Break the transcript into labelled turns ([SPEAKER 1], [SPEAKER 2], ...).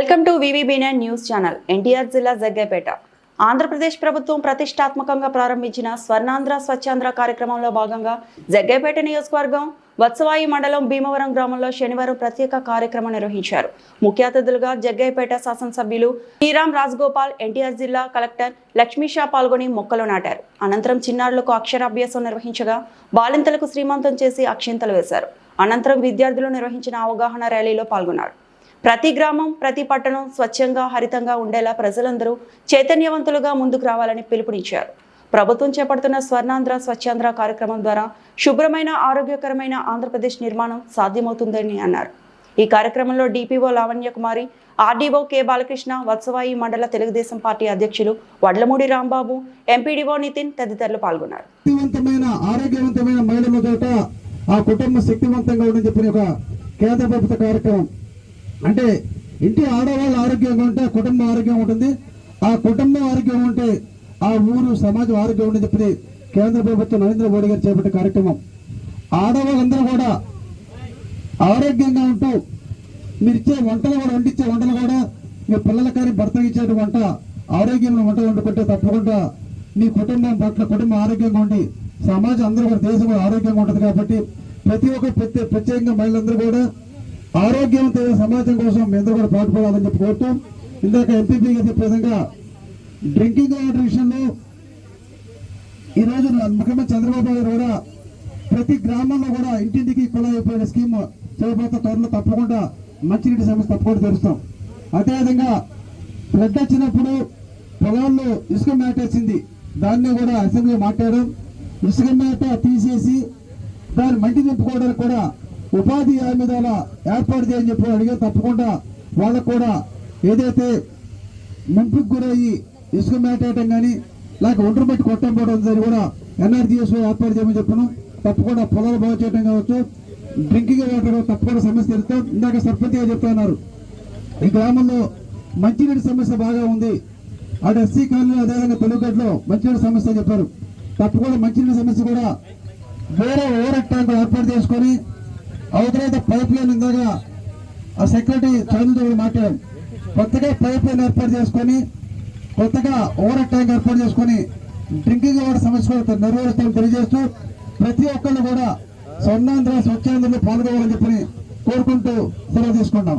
[SPEAKER 1] Welcome to వివిబినియన్ news channel NTR జిల్లా జగ్గైపేట. ఆంధ్రప్రదేశ్ ప్రభుత్వం ప్రతిష్టాత్మకంగా ప్రారంభించిన స్వర్ణాంధ్ర స్వచ్ఛాంధ్ర కార్యక్రమంలో భాగంగా జగ్గైపేట నియోజకవర్గం వత్సవాయి మండలం భీమవరం గ్రామంలో శనివారం ప్రత్యేక కార్యక్రమం నిర్వహించారు. ముఖ్య అతిథులుగా జగ్గైపేట శాసనసభ్యులు శ్రీరామ్ రాజగోపాల్ ఎన్టీఆర్ జిల్లా కలెక్టర్ లక్ష్మీషా పాల్గొని మొక్కలు నాటారు. అనంతరం చిన్నారులకు అక్షరాభ్యాసం నిర్వహించగా బాలింతలకు శ్రీమంతం చేసి అక్షింతలు వేశారు. అనంతరం విద్యార్థులు నిర్వహించిన అవగాహన ర్యాలీలో పాల్గొన్నారు. ప్రతి గ్రామం ప్రతి పట్టణం స్వచ్ఛంగా హరితంగా ఉండేలా ప్రజలందరూ చైతన్యవంతులుగా ముందుకు రావాలని పిలుపునిచ్చారు. ప్రభుత్వం చేపడుతున్న స్వర్ణాంధ్ర స్వచ్ఛాంధ్ర కార్యక్రమం ద్వారా శుభ్రమైన ఆరోగ్యకరమైన ఆంధ్రప్రదేశ్ నిర్మాణం సాధ్యమవుతుందని అన్నారు. ఈ కార్యక్రమంలో DPO Lavanya Kumari RDO K Balakrishna Vatsavai మండల తెలుగుదేశం పార్టీ అధ్యక్షులు వడ్లమూడి రాంబాబు ఎంపీడీఓ నితిన్ తదితరులు పాల్గొన్నారు.
[SPEAKER 2] ఆరోగ్యవంతమైన మహిళల ఆ కుటుంబం శక్తివంతంగా ఉండని చెప్పిన ఒక కేంద్ర ప్రభుత్వ కార్యక్రమం అంటే ఇంటి ఆడవాళ్ళు ఆరోగ్యంగా ఉంటే కుటుంబం ఆరోగ్యంగా ఉంటుంది. ఆ కుటుంబం ఆరోగ్యం ఉంటే ఆ ఊరు సమాజం ఆరోగ్యం ఉండని చెప్పి కేంద్ర ప్రభుత్వం నరేంద్ర మోడీ గారు చేపట్టిన కార్యక్రమం. ఆడవాళ్ళందరూ కూడా ఆరోగ్యంగా ఉంటూ మీరు ఇచ్చే వంటలు కూడా వండించే వంటలు కూడా మీ పిల్లల కానీ భర్తకి ఇచ్చే వంట ఆరోగ్యంగా వంట వండుకుంటే తప్పకుండా మీ కుటుంబం పట్ల కుటుంబం ఆరోగ్యంగా ఉండి సమాజం అందరూ కూడా దేశం ఆరోగ్యంగా ఉంటుంది కాబట్టి ప్రతి ఒక్క ప్రత్యే ప్రత్యేకంగా మహిళలందరూ కూడా ఆరోగ్యవంతమైన సమాజం కోసం మీ అందరూ కూడా పాటుపడాలని చెప్పి కోరుతూ ఇందాక ఎంపీపీగా చెప్పే విధంగా డ్రింకింగ్ వాటర్ విషయంలో ఈ ముఖ్యమంత్రి చంద్రబాబు గారు కూడా ప్రతి గ్రామంలో కూడా ఇంటింటికి కుళాయి స్కీమ్ చేయబోతే త్వరలో తప్పకుండా మంచినీటి సమస్య తప్పకుండా తెరుస్తాం. అదేవిధంగా ఫ్లడ్ వచ్చినప్పుడు పొలాల్లో ఇసుక మేటేసింది దాన్ని కూడా అసెంబ్లీ మాట్లాడడం ఇసుక మేట తీసేసి దాన్ని మంటి నింపుకోవడానికి కూడా ఉపాధి హామీ ఏర్పాటు చేయని చెప్పి అడిగారు తప్పకుండా వాళ్ళకు కూడా ఏదైతే ముంపుకు గురయ్యి ఇసుక మేటేయటం కానీ లేక ఒంటరి బట్టి కొట్టం పోవడం దాన్ని కూడా ఎన్ఆర్జీఎస్ ఏర్పాటు చేయమని చెప్పను. తప్పకుండా పొలాలు బాగు చేయడం కావచ్చు డ్రింకింగ్ వాటర్ తప్పకుండా సమస్య తీరుతాం. ఇందాక సర్పంచ్ గారు చెప్తున్నారు ఈ గ్రామంలో మంచినీటి సమస్య బాగా ఉంది. అటు ఎస్సీ కాలనీ అదేవిధంగా తెలుగుగడ్డలో మంచినీటి సమస్య చెప్పారు. తప్పకుండా మంచినీటి సమస్య కూడా వేరే ఓవర్ ట్యాంక్ ఏర్పాటు చేసుకొని అవతలైతే పైప్ లైన్ ఇందాక ఆ సెక్రటరీ చంద్రబాబు మాట్లాడు. కొత్తగా పైప్ లైన్ ఏర్పాటు చేసుకొని కొత్తగా ఓవర్ ట్యాంక్ ఏర్పాటు చేసుకొని డ్రింకింగ్ వాటర్ సమస్య నిర్వహిస్తామని తెలియజేస్తూ ప్రతి ఒక్కళ్ళు కూడా స్వర్ణాంధ్ర స్వచ్ఛాంధ్రలో పాల్గొవాలని చెప్పని కోరుకుంటూ సెలవు తీసుకుంటాం